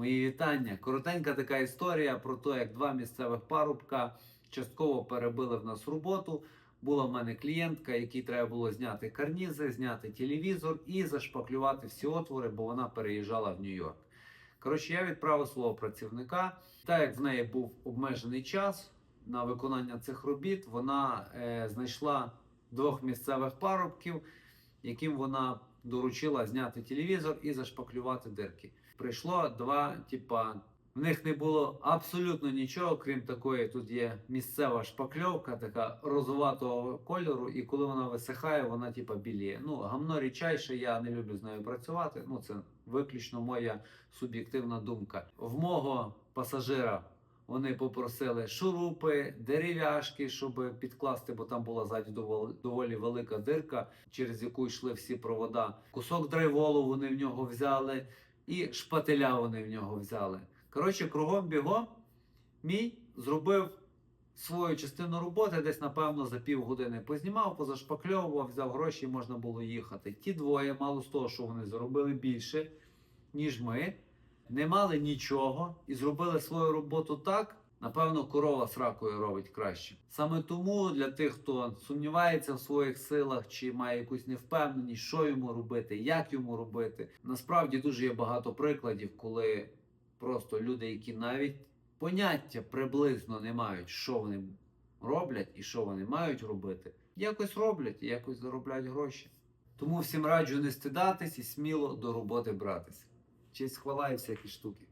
Мої вітання. Коротенька така історія про те, як два місцевих парубка частково перебили в нас роботу. Була в мене клієнтка, якій треба було зняти карнізи, зняти телевізор і зашпаклювати всі отвори, бо вона переїжджала в Нью-Йорк. Коротше, я відправив свого працівника. Так як в неї був обмежений час на виконання цих робіт, вона е, знайшла двох місцевих парубків, яким вона доручила зняти телевізор і зашпаклювати дирки. Прийшло два, типа, в них не було абсолютно нічого, крім такої, тут є місцева шпакльовка, така розоватого кольору, і коли вона висихає, вона типа біліє. Ну, гамно рідчайше, я не люблю з нею працювати. Ну, це виключно моя суб'єктивна думка. В мого пасажира вони попросили шурупи, дерев'яшки, щоб підкласти, бо там була ззаді доволі, велика дирка, через яку йшли всі провода. Кусок драйволу вони в нього взяли, і шпателя вони в нього взяли. Коротше, кругом бігом мій зробив свою частину роботи, десь, напевно, за півгодини познімав, позашпакльовував, взяв гроші і можна було їхати. Ті двоє, мало з того, що вони заробили більше, ніж ми, не мали нічого і зробили свою роботу так. Напевно, корова з ракою робить краще. Саме тому для тих, хто сумнівається в своїх силах чи має якусь невпевненість, що йому робити, як йому робити. Насправді дуже є багато прикладів, коли просто люди, які навіть поняття приблизно не мають, що вони роблять і що вони мають робити, якось роблять і якось заробляють гроші. Тому всім раджу не стидатись і сміло до роботи братися. Честь хвала і всякі штуки.